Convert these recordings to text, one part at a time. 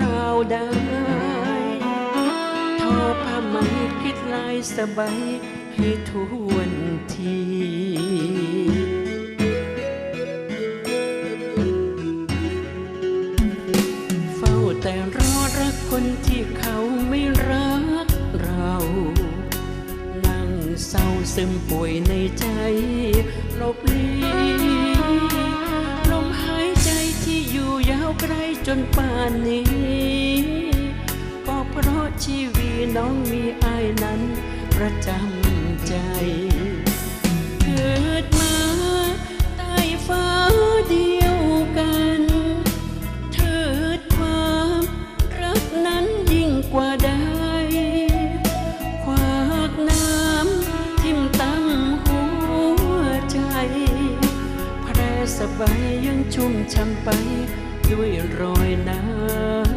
เราได้ทอผ้าไหมคิดลายสบายให้ทวนทีเฝ้าแต่รอรักคนที่เขาไม่รักเรา นั่งเศร้าซึมป่วยในใจลบลี จนป่านนี้ ก็เพราะชีวีน้องมีอายนั้น ประจำใจ เกิดมาใต้ฟ้าเดียวกัน เถิดความรักนั้นยิ่งกว่าใดขวากน้ำทิ่มตั้งหัวใจ แพรสบายยังชุ่มช่ำไป ด้วยรอยน้ำ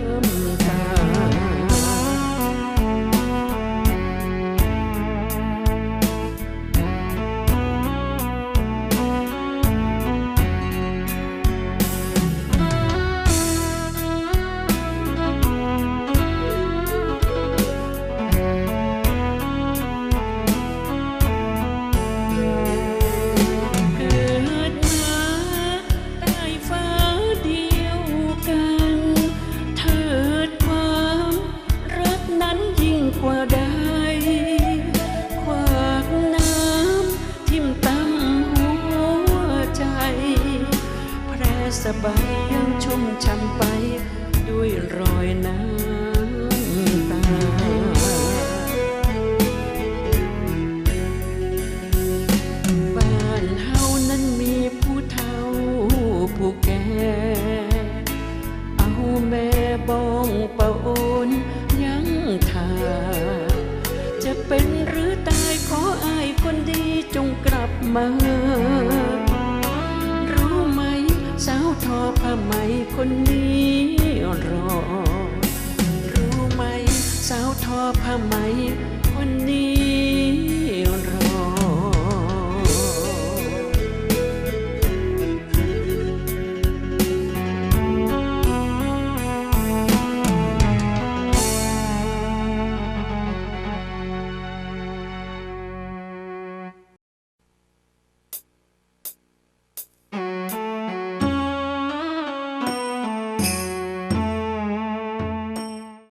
สบายยังชุ่มช่ำไป ด้วยรอยน้ำตา บ้านเฮานั้นมีผู้เฒ่าผู้แก่ เอาแม่บองปะโอนยังทา จะเป็นหรือตายขออายคนดีจงกลับมา คนนี้รอ รู้ไหมสาวทอผ้าไหม